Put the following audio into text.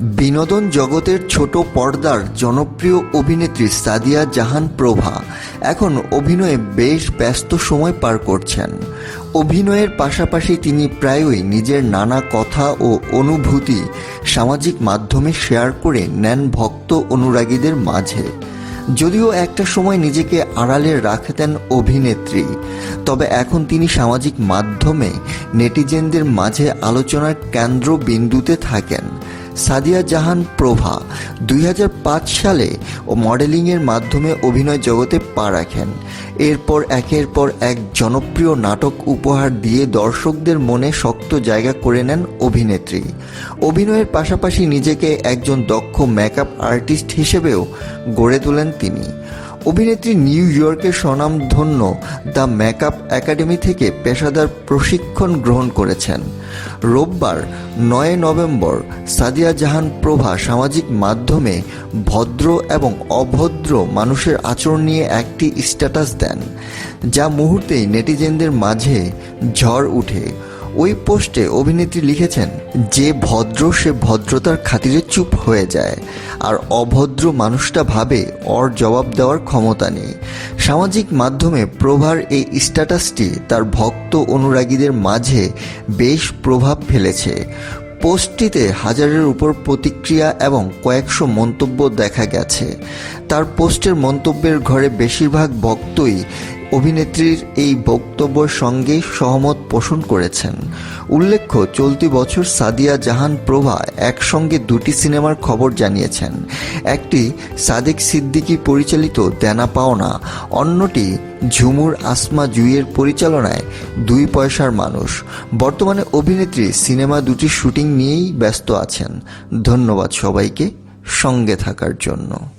বিনোদন জগতের ছোট পর্দার জনপ্রিয় অভিনেত্রী সাদিয়া জাহান প্রভা এখন অভিনয়ে বেশ ব্যস্ত সময় পার করছেন। অভিনয়ের পাশাপাশি তিনি প্রায়ই নিজের নানা কথা ও অনুভূতি সামাজিক মাধ্যমে শেয়ার করে নেন ভক্ত অনুরাগীদের মাঝে। যদিও একটা সময় নিজেকে আড়ালে রাখতেন অভিনেত্রী, তবে এখন তিনি সামাজিক মাধ্যমে নেটিজেনদের মাঝে আলোচনার কেন্দ্রবিন্দুতে থাকেন। সাদিয়া জাহান প্রভা দুই হাজার পাঁচ সালে ও মডেলিংয়ের মাধ্যমে অভিনয় জগতে পা রাখেন। এরপর একের পর এক জনপ্রিয় নাটক উপহার দিয়ে দর্শকদের মনে শক্ত জায়গা করে নেন অভিনেত্রী। অভিনয়ের পাশাপাশি নিজেকে একজন দক্ষ মেকআপ আর্টিস্ট হিসেবেও গড়ে তোলেন তিনি। অভিনেত্রী নিউ ইয়র্কের স্বনামধন্য দ্য মেকআপ একাডেমি থেকে পেশাদার প্রশিক্ষণ গ্রহণ করেছেন। রোববার নয় নভেম্বর সাদিয়া জাহান প্রভা সামাজিক মাধ্যমে ভদ্র এবং অভদ্র মানুষের আচরণ নিয়ে একটি স্ট্যাটাস দেন, যা মুহূর্তেই নেটিজেনদের মাঝে ঝড় উঠে। ওই পোস্টে অভিনেত্রী লিখেছেন, যে ভদ্র সে ভদ্রতার খাতিরে চুপ হয়ে যায়। আর অভদ্র মানুষটা ভাবে ওর জবাব দেওয়ার ক্ষমতা নেই। সামাজিক মাধ্যমে প্রভার এই স্ট্যাটাসটি তার ভক্ত অনুরাগীদের মাঝে বেশ প্রভাব ফেলেছে। পোস্টটিতে হাজারের উপর প্রতিক্রিয়া এবং কয়েকশো মন্তব্য দেখা গেছে। তার পোস্টের মন্তব্যের ঘরে বেশিরভাগ ভক্তই অভিনেত্রীর এই বক্তব্যের সঙ্গে সহমত পোষণ করেছেন। উল্লেখ্য, চলতি বছর সাদিয়া জাহান প্রভা একসঙ্গে দুটি সিনেমার খবর জানিয়েছেন। একটি, সাদেক সিদ্দিকি পরিচালিত দেনা পাওনা, অন্যটি, ঝুমুর আসমা জুইয়ের পরিচালনায় দুই পয়সার মানুষ। বর্তমানে অভিনেত্রী সিনেমা দুটির শুটিং নিয়েই ব্যস্ত আছেন। ধন্যবাদ সবাইকে সঙ্গে থাকার জন্য।